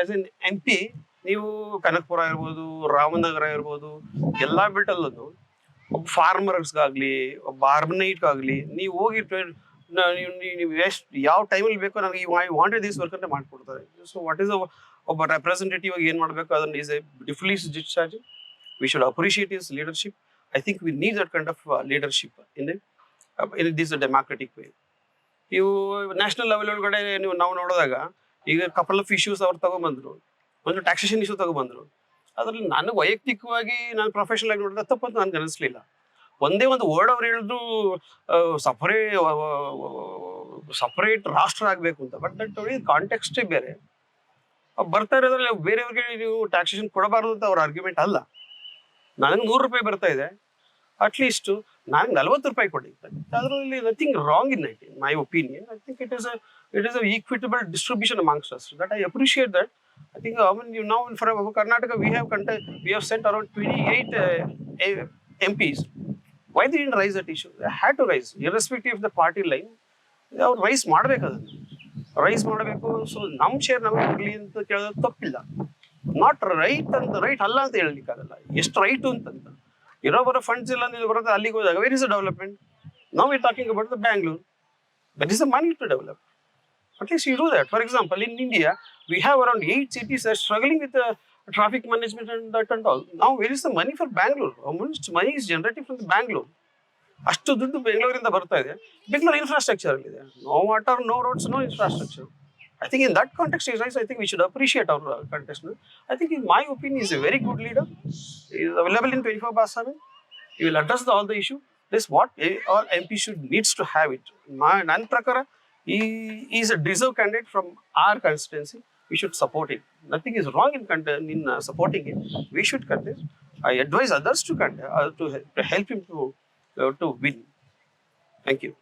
As N M P ನೀವು ಕನಕಪುರ ಇರ್ಬೋದು ರಾಮನಗರ ಇರ್ಬೋದು ಎಲ್ಲ ಬಿಟ್ಟಲ್ಲೂ ಒಬ್ಬ ಫಾರ್ಮರ್ಸ್ಗಾಗಲಿ ಒಬ್ಬ ಆರ್ಬನೈಟ್ಗಾಗಲಿ ನೀವು ಹೋಗಿ ನೀವು ಎಷ್ಟು, ಯಾವ ಟೈಮಲ್ಲಿ ಬೇಕೋ ನನಗೆ ಐ ವಾಂಟೆಡ್ ದಿಸ್ ವರ್ಕ್ ಅಂತ ಮಾಡಿಕೊಡ್ತಾರೆ. ಸೊ ವಾಟ್ ಈಸ್ ಒಬ್ಬ ರೆಪ್ರೆಸೆಂಟೇಟಿವ್ ಆಗಿ ಏನು ಮಾಡಬೇಕು, ಅದನ್ನು is a ಡಿಫ್ಲೀಸ್ discharge we should appreciate is leadership I think we need that kind of leadership in in this democratic way ಇವು ನ್ಯಾಷನಲ್ ಲೆವೆಲ್ ಒಳಗಡೆ ನೀವು ನಾವು ನೋಡಿದಾಗ ಈಗ ಕಪಲ್ ಆಫ್ ಇಶ್ಯೂಸ್ ಅವ್ರು ತಗೊಂಡ್ಬಂದ್ರು ಒಂದು ಟ್ಯಾಕ್ಸೇಷನ್ ಇಶ್ಯೂ ತಗೊಂಡ್ಬಂದ್ರು ಅದ್ರಲ್ಲಿ ನನಗೆ ವೈಯಕ್ತಿಕವಾಗಿ ನಾನು ಪ್ರೊಫೆಷನಲ್ ಆಗಿ ನೋಡಿದ್ರೆ ತಪ್ಪಂತ ನನ್ಗೆ ಅನಿಸ್ಲಿಲ್ಲ. ಒಂದೇ ಒಂದು ವರ್ಡ್ ಅವ್ರು ಹೇಳಿದ್ರು ಸಪರೇ ಸಪರೇಟ್ ರಾಷ್ಟ್ರ ಆಗಬೇಕು ಅಂತ. ಬಟ್ ದಟ್ ಕಾಂಟೆಕ್ಸ್ಟೇ ಬೇರೆ. ಬರ್ತಾ ಇರೋದ್ರಲ್ಲಿ ಬೇರೆಯವ್ರಿಗೆ ನೀವು ಟ್ಯಾಕ್ಸೇಷನ್ ಕೊಡಬಾರದು ಅಂತ ಅವ್ರ ಆರ್ಗ್ಯುಮೆಂಟ್ ಅಲ್ಲ. ನನಗೆ ನೂರು ರೂಪಾಯಿ ಬರ್ತಾ ಇದೆ. ಅಟ್ಲೀಸ್ಟ್ ನಾನು ನಲ್ವತ್ತು ರೂಪಾಯಿ ಕೊಡಿ ಅದರಲ್ಲಿ nothing wrong in it in my opinion I think it is it is a equitable distribution amongst us that I appreciate that I think you when you Karnataka we for Karnataka we have sent around 28 uh, A- MPs. Why they didn't raise that issue? Had to raise, irrespective of the party line. ಅವ್ರು raise ಮಾಡ್ಬೇಕು ಅದನ್ನು. Rice ಮಾಡಬೇಕು so ನಮ್ಮ share ನಮಗೆ ಇರಲಿ ಅಂತ ಕೇಳೋದು ತಪ್ಪಿಲ್ಲ. ನಾಟ್ ರೈಟ್ ಅಂತ ರೈಟ್ ಅಲ್ಲ ಅಂತ ಹೇಳಲಿಕ್ಕಾಗಲ್ಲ. ಎಷ್ಟು ರೈಟು ಅಂತಂತ ಇರೋಬರ ಫಂಡ್ಸ್ ಇಲ್ಲ ಅಂತ ಬರುತ್ತೆ ಅಲ್ಲಿಗೆ ಹೋದಾಗ ವೇರ್ ಇಸ್ ಡೆವಲಪ್ಮೆಂಟ್ ನಾವು ಈ talking about the Bangalore that is a money to develop at least do that for example in India we have around eight cities are struggling with traffic management and that and all ನಾವು where is the money for Bangalore most money is generative from Bangalore ಅಷ್ಟು ದುಡ್ಡು ಬೆಂಗಳೂರಿಂದ ಬರ್ತಾ ಇದೆ. Bengaluru infrastructure ಅಲ್ಲಿದೆ no water no roads no infrastructure I think in that context, right, I think we should appreciate our uh, contestant. I think, in my opinion, he's a very good leader. He is available in 24 by 7. He will address the, all the issue. This what all MP should needs to have it. My Prakara, he is a deserved candidate from our constituency. We should support him. Nothing is wrong in, in uh, supporting him. We should contest. I advise others to contest, uh, to, help, to help him to, uh, to win. Thank you.